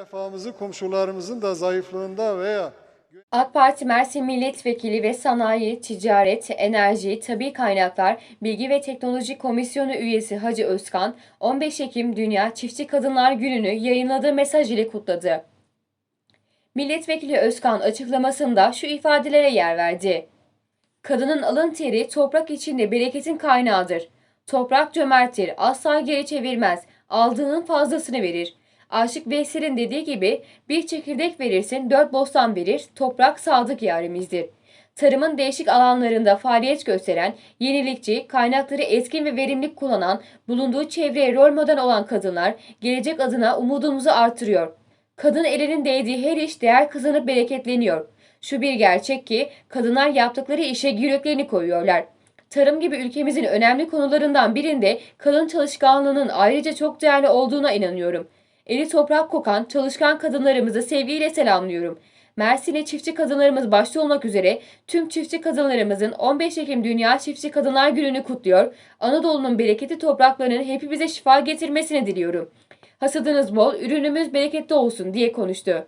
refahımızı komşularımızın da zayıflığında veya AK Parti Mersin Milletvekili ve Sanayi, Ticaret, Enerji, Tabi Kaynaklar, Bilgi ve Teknoloji Komisyonu üyesi Hacı Özkan, 15 Ekim Dünya Çiftçi Kadınlar Günü'nü yayınladığı mesaj ile kutladı. Milletvekili Özkan açıklamasında şu ifadelere yer verdi. Kadının alın teri toprak içinde bereketin kaynağıdır. Toprak cömerttir, asla geri çevirmez, aldığının fazlasını verir. Aşık Veysel'in dediği gibi bir çekirdek verirsin dört bostan verir, toprak sadık yarimizdir. Tarımın değişik alanlarında faaliyet gösteren, yenilikçi, kaynakları etkin ve verimli kullanan, bulunduğu çevreye rol model olan kadınlar gelecek adına umudumuzu artırıyor. Kadın elinin değdiği her iş değer kazanıp bereketleniyor. Şu bir gerçek ki kadınlar yaptıkları işe yüreklerini koyuyorlar. Tarım gibi ülkemizin önemli konularından birinde kadın çalışkanlığının ayrıca çok değerli olduğuna inanıyorum. Eli toprak kokan çalışkan kadınlarımızı sevgiyle selamlıyorum. Mersin'e çiftçi kadınlarımız başta olmak üzere tüm çiftçi kadınlarımızın 15 Ekim Dünya Çiftçi Kadınlar Günü'nü kutluyor. Anadolu'nun bereketli topraklarının hepimize şifa getirmesini diliyorum. Hasadınız bol, ürünümüz bereketli olsun diye konuştu.